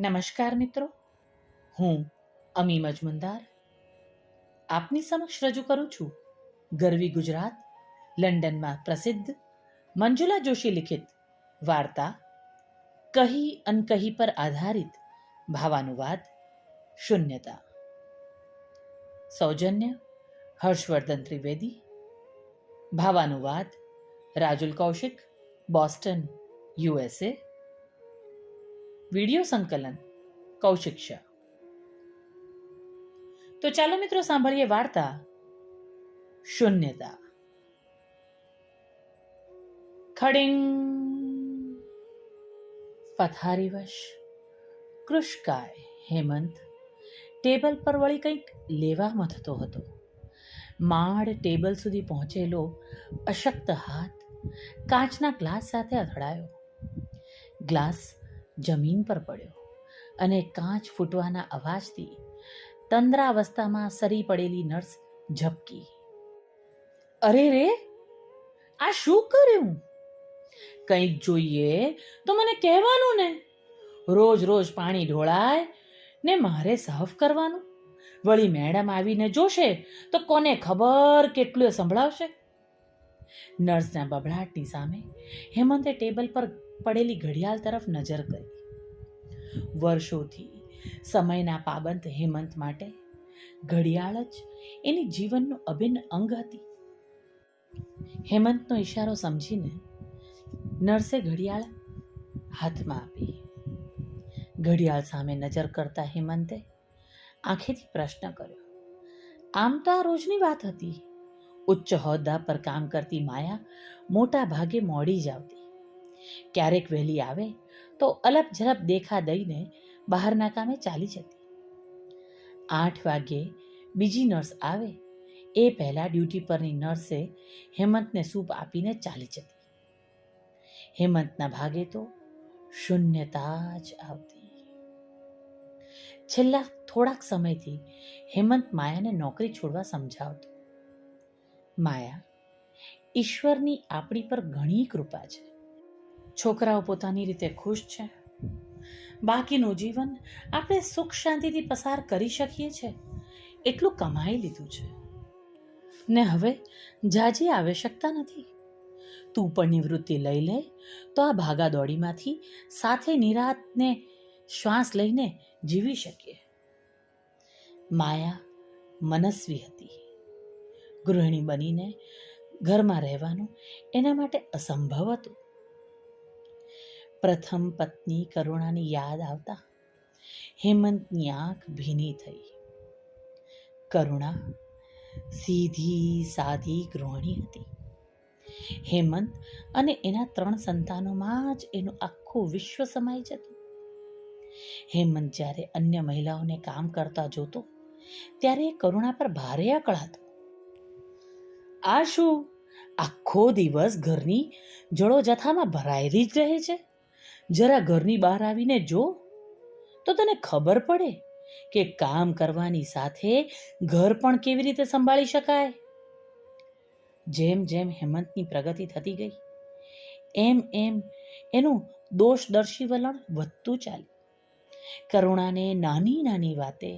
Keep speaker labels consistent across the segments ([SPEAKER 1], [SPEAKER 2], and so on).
[SPEAKER 1] નમસ્કાર મિત્રો. હું અમી મજમુંદાર આપની સમક્ષ રજૂ કરું છું ગરવી ગુજરાત, લંડનમાં પ્રસિદ્ધ મંજુલા જોશી લિખિત વાર્તા કહી અનકહી પર આધારિત ભાવાનુવાદ શૂન્યતા. સૌજન્ય હર્ષવર્ધન ત્રિવેદી. ભાવાનુવાદ Rajul Kaushik, Boston USA video સંકલન કૌશિક શાહ તો ચાલો મિત્રો સાંભળીએ વાર્તા શૂન્યતા. ખડિંગ, પથારીવશ, કૃષ્કાય, હેમંત, ટેબલ પર વળી કંઈક લેવા મથતો હતો. માડ ટેબલ સુધી પહોંચેલો અશક્ત હાથ કાચના ગ્લાસ સાથે અથડાયો. ગ્લાસ જમીન પર પડ્યો અને કાચ ફૂટવાના અવાજથી તંદ્રાવસ્થામાં સરી પડેલી નર્સ ઝબકી. અરે રે, આ શું કર્યું? કંઈક જોઈએ તો મને કહેવાનું ને. રોજ રોજ પાણી ઢોળાય ને મારે સાફ કરવાનું. વળી મેડમ આવીને જોશે તો કોને ખબર કેટલું સંભળાવશે? નર્સના બબડાટની સામે હેમંતે ટેબલ પર પડેલી ઘડિયાળ તરફ નજર કરી. વર્ષોથી. સમયના પાબંદ હેમંત માટે ઘડિયાળ જ એની જીવનનું અભિન્ન અંગ હતી. હેમંતનો ઈશારો સમજીને નર્સે ઘડિયાળ હાથમાં આપી. ઘડિયાળ સામે નજર કરતા હેમંતે આંખેથી પ્રશ્ન કર્યો, આમ તો આ રોજની વાત હતી. ઉચ્ચ હોદ્દા પર કામ કરતી માયા મોટા ભાગે મોડી જ આવતી. ક્યારેક વહેલી આવે તો અલપ ઝલપ દેખા દઈને બહારના કામે ચાલી જતી. આઠ વાગ્યે બીજી નર્સ આવે, એ પહેલાં ડ્યુટી પરની નર્સે હેમંતને સૂપ આપીને ચાલી જતી. હેમંતના ભાગે તો શૂન્યતા જ આવતી. છેલ્લા થોડાક સમયથી હેમંત માયાને નોકરી છોડવા સમજાવતો. માયા, ઈશ્વરની આપણી પર ઘણી કૃપા છે. છોકરાઓ પોતાની રીતે ખુશ છે. બાકીનું જીવન આપણે સુખ શાંતિથી પસાર કરી શકીએ છે. એટલું કમાઈ લીધું છે. ને હવે જાજી આવશ્યકતા નથી. તું પણ નિવૃત્તિ લઈ લે, તો આ ભાગાદોડીમાંથી સાથે નિરાતને શ્વાસ લઈને જીવી શકીએ. માયા મનસ્વી હતી. ગૃહિણી બનીને ઘરમાં રહેવાનું એના માટે અસંભવ હતું. પ્રથમ પત્ની કરુણાની યાદ આવતા હેમંતની આંખ ભીની થઈ. કરુણા સીધી સાદી ગૃહિણી હતી. હેમંત અને એના ત્રણ સંતાનોમાં જ એનું આખું વિશ્વ સમાઈ જતું. હેમંત જ્યારે અન્ય મહિલાઓને કામ કરતા જોતો, ત્યારે એ કરુણા પર ભારે અકળાતો આ શું? આખો દિવસ ઘરની જળો જથામાં ભરાયેલી જ રહે છે? જરા ઘરની બહાર આવીને જો. તો તને ખબર પડે કે કામ કરવાની સાથે ઘર પણ કેવી રીતે સંભાળી શકાય? જેમ જેમ હેમંતની પ્રગતિ થતી ગઈ, એમ એમ એનું દોષદર્શી વલણ વધતું ચાલ્યું. કરુણાને નાની નાની વાતે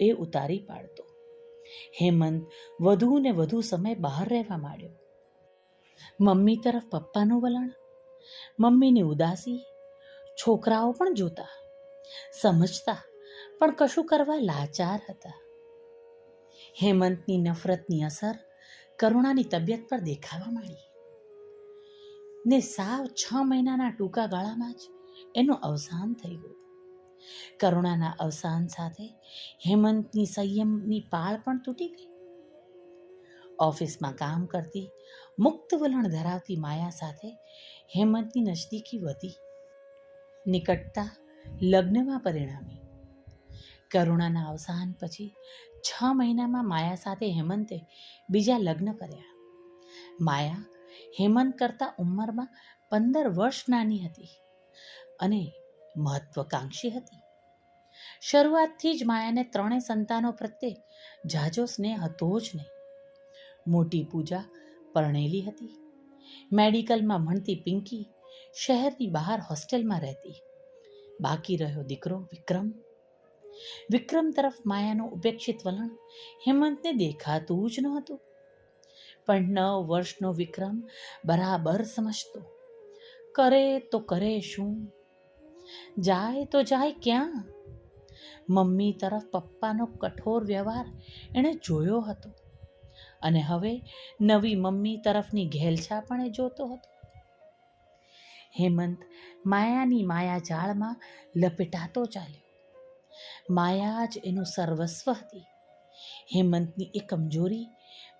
[SPEAKER 1] એ ઉતારી પાડતો. હેમંત વધુ ને વધુ સમય બહાર રહેવા માંડ્યો. મમ્મી તરફ પપ્પાનું વલણ, મમ્મીની ઉદાસી છોકરાઓ પણ જોતા, સમજતા, પણ કશું કરવા લાચાર હતા. હેમંતની નફરતની અસર કરુણાની તબિયત પર દેખાવા માંડી. ને સાવ છ મહિનાના ટૂંકા ગાળામાં જ એનું અવસાન થઈ ગયું. કરુણાના અવસાન સાથે હેમંતની સંયમની પાળ પણ તૂટી ગઈ. ઓફિસમાં કામ કરતી મુક્ત વલણ ધરાવતી માયા સાથે હેમંતની નજદીકી વધી. નિકટતા લગ્નમાં પરિણામી. કરુણાના અવસાન પછી છ મહિનામાં માયા સાથે હેમંતે બીજા લગ્ન કર્યા. માયા હેમંત કરતાં ઉંમરમાં પંદર વર્ષ નાની હતી અને મહત્વકાંક્ષી હતી. શરૂઆતથી જ માયાને ત્રણેય સંતાનો પ્રત્યે જાજો સ્નેહ હતો જ નહીં. મોટી પૂજા પરણેલી હતી. મેડિકલમાં ભણતી પિંકી શહેરની બહાર હોસ્ટેલમાં રહેતી. બાકી રહ્યો દીકરો વિક્રમ. વિક્રમ તરફ માયાનું ઉપેક્ષિત વલણ હેમંતને દેખાતું જ નહોતું. પણ નવ વર્ષનો વિક્રમ બરાબર સમજતો. કરે તો કરે શું? જાય તો જાય ક્યાં? મમ્મી તરફ પપ્પાનો કઠોર વ્યવહાર એણે જોયો હતો. અને હવે નવી મમ્મી તરફની ઘેલછા પણ એ જોતો હતો. હેમંત માયાની માયા જાળમાં લપેટાતો ચાલ્યો. માયા જ એનું સર્વસ્વ હતી. હેમંતની એ કમજોરી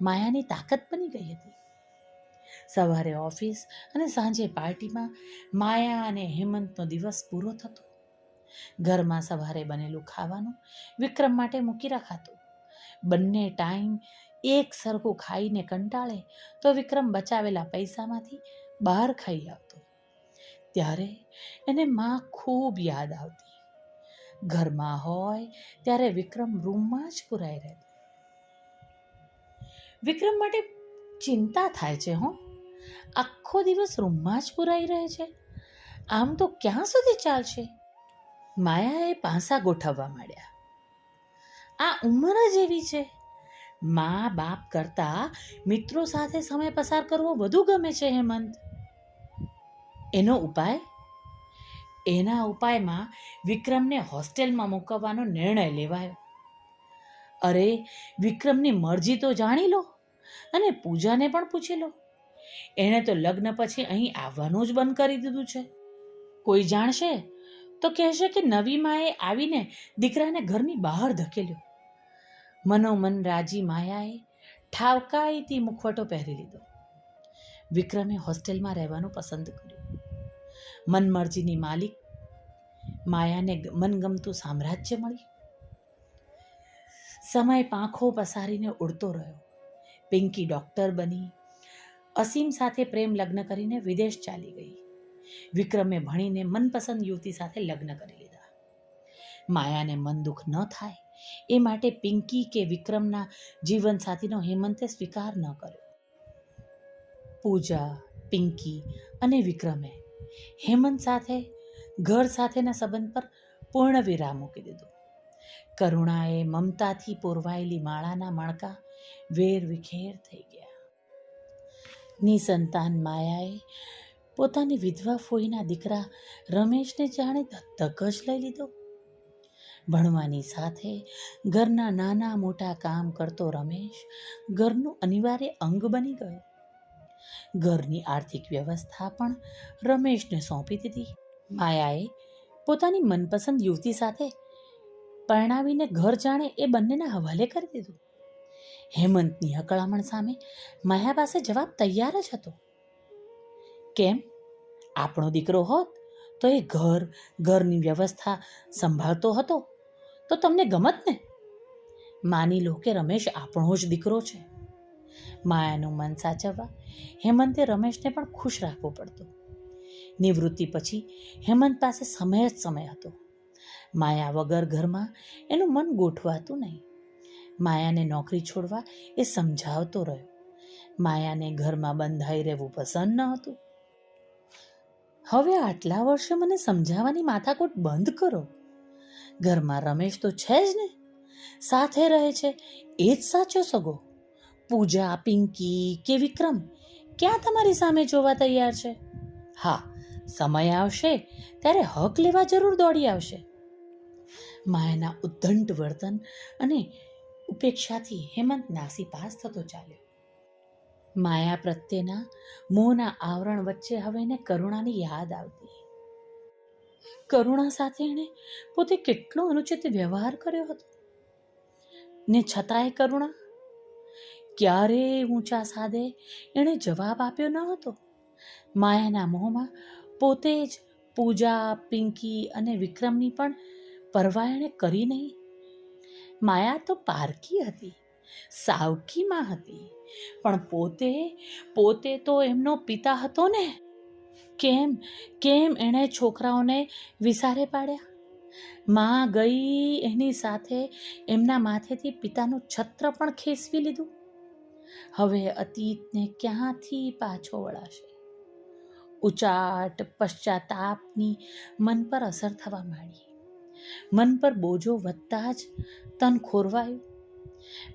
[SPEAKER 1] માયાની તાકાત બની ગઈ હતી. સવારે ઓફિસ અને સાંજે પાર્ટીમાં માયા અને હેમંતનો દિવસ પૂરો થતો. ઘરમાં સવારે બનેલું ખાવાનું વિક્રમ માટે મૂકી રખાતું. બંને ટાઈમ એક સરખું ખાઈને કંટાળે તો વિક્રમ બચાવેલા પૈસામાંથી બહાર ખાઈ આવતો. ત્યારે એને માં ખૂબ યાદ આવતી. ઘરમાં હોય ત્યારે વિક્રમ રૂમમાં જ પુરાઈ રહેતો. વિક્રમ માટે ચિંતા થાય છે હો. આખો દિવસ રૂમમાં જ પુરાઈ રહે છે. આમ તો ક્યાં સુધી ચાલશે? માયાએ પાંસા ગોઠવવા માંડ્યા. આ ઉંમર જ એવી છે. મા બાપ કરતા મિત્રો સાથે સમય પસાર કરવો વધુ ગમે છે, હેમંત. એનો ઉપાય? એના ઉપાયમાં વિક્રમને હોસ્ટેલમાં મૂકવવાનો નિર્ણય લેવાયો. અરે, વિક્રમની મરજી તો જાણી લો અને પૂજાને પણ પૂછી લો. એણે તો લગ્ન પછી અહીં આવવાનું જ બંધ કરી દીધું છે. કોઈ જાણશે તો કહેશે કે નવી માએ આવીને દીકરાને ઘરની બહાર ધકેલ્યો. મનોમન રાજી માયાએ ઠાવકાઈથી મુખવટો પહેરી લીધો. વિક્રમે હોસ્ટેલમાં રહેવાનું પસંદ કર્યું. મનમરજીની માલિક. માયાને મનગમતું સામ્રાજ્ય મળ્યું. સમય પાંખો પસારીને ઉડતો રહ્યો. પિંકી ડોક્ટર બની. અસીમ સાથે પ્રેમ લગ્ન કરીને વિદેશ ચાલી ગઈ. વિક્રમે ભણીને મનપસંદ યુવતી સાથે લગ્ન કરી લીધા. માયાને મન દુઃખ ન થાય એ માટે પિંકી કે વિક્રમના જીવનસાથીનો હેમંતે સ્વીકાર ન કર્યો. પૂજા, પિંકી અને વિક્રમે હેમંત સાથે, ઘર સાથેના સંબંધ પર પૂર્ણ વિરામ મૂકી દીધો. કરુણાએ મમતાથી પોરવાયેલી માળાના માળકા વેર વિખેર થઈ ગયા. નિસંતાન માયાએ પોતાની વિધવા ફોઈના દીકરા રમેશને જાણે દત્તક જ લઈ લીધો. ભણવાની સાથે ઘરના નાના મોટા કામ કરતો રમેશ ઘરનું અનિવાર્ય અંગ બની ગયો. ઘરની આર્થિક વ્યવસ્થા પણ રમેશને સોંપી દીધી. માયાએ પોતાની મનપસંદ યુવતી સાથે પરણાવીને ઘર જાણે એ બંનેના હવાલે કરી દીધું. હેમંતની હકળામણ સામે માયા પાસે જવાબ તૈયાર જ હતો. કેમ? આપણો દીકરો હોત તો એ ઘર, ઘરની વ્યવસ્થા સંભાળતો હતો? તો તમને ગમત ને? માની લો કે રમેશ આપણો જ દીકરો છે. માયાનું મન સાચવવા હેમંતે રમેશને પણ ખુશ રાખવો પડતો. નિવૃત્તિ પછી હેમંત પાસે સમય જ સમય હતો. માયા વગર ઘરમાં એનું મન ગોઠવાતું નહીં. માયાને નોકરી છોડવા એ સમજાવતો રહ્યો. માયાને ઘરમાં બંધાઈ રહેવું પસંદ ન હતું. હવે આટલા વર્ષે મને સમજાવવાની માથાકોટ બંધ કરો. ઘરમાં રમેશ તો છે જ ને. સાથે રહે છે, એ જ સાચો સગો. પૂજા, પિંકી કે વિક્રમ, ક્યાં તમારી સામે જોવા તૈયાર છે? હા, સમય આવશે ત્યારે હક લેવા જરૂર દોડી આવશે. માયાના ઉદ્દંડ વર્તન અને ઉપેક્ષાથી હેમંત નાસી પાસ થતો ચાલ્યો. માયા પ્રત્યેના મોહના આવરણ વચ્ચે હવે એને કરુણાની યાદ આવતી. કરુણા સાથે એણે પોતે કેટલો અનુચિત વ્યવહાર કર્યો હતો. ને છતાંય કરુણા ક્યારે ઊંચા સાદે એણે જવાબ આપ્યો ન હતો? માયાના મોહમાં પોતે જ પૂજા, પિંકી અને વિક્રમની પણ પરવા એણે કરી નહીં. માયા તો પારકી હતી, સાવકીમાં હતી, પણ પોતે પોતે તો એમનો પિતા હતો ને. કેમ કેમ એણે છોકરાઓને વિસારે પાડ્યા? માં ગઈ એની સાથે એમના માથેથી પિતાનું છત્ર પણ ખેસવી લીધું. હવે અતીતને ક્યાંથી પાછો વળાશે? ઉચાટ પશ્ચાતાપની મન પર અસર થવા માંડી. મન પર બોજો વધતા જ તન ખોરવાયું.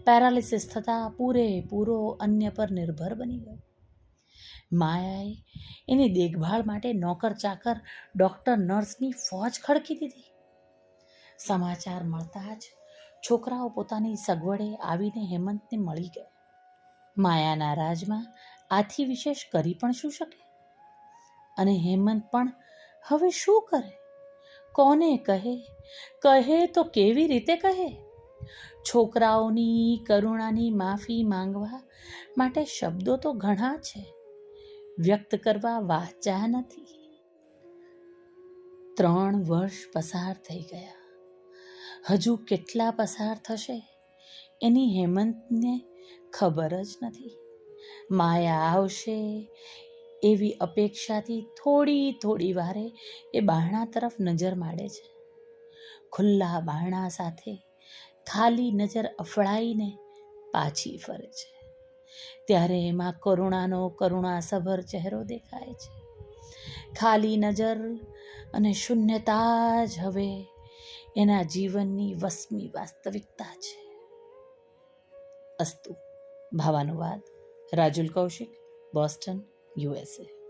[SPEAKER 1] પેરાલિસિસ થતાં પૂરેપૂરો અન્ય પર નિર્ભર બની ગયો. માયાએ એની દેખભાળ માટે નોકર ચાકર ડૉક્ટર, નર્સની ફોજ ખડકી દીધી. સમાચાર મળતા જ છોકરાઓ પોતાની સગવડે આવીને હેમંતને મળી ગયા. માયાના રાજમાં આથી વિશેષ કરી પણ શું શકે? અને હેમંત પણ હવે શું કરે? કોને કહે? કહે તો કેવી રીતે કહે? છોકરાઓની કરુણાની માફી માંગવા માટે શબ્દો તો ઘણા છે. વ્યક્ત કરવા વાચા નથી. ત્રણ વર્ષ પસાર થઈ ગયા. હજુ કેટલા પસાર થશે? એની હેમંતને ખબર જ નથી. માયા આવશે એવી અપેક્ષાથી થોડી થોડી વારે એ બારણા તરફ નજર માડે છે. ખુલ્લા બારણા સાથે ખાલી નજર અફળાઈને પાછી ફરે છે. ત્યારે એમાં કરુણાનો કરુણાસભર ચહેરો દેખાય છે. ખાલી નજર અને શૂન્યતા જ હવે એના જીવનની વસમી વાસ્તવિકતા છે. અસ્તુ. ભાવાનુવાદ. Rajul Kaushik Boston USA.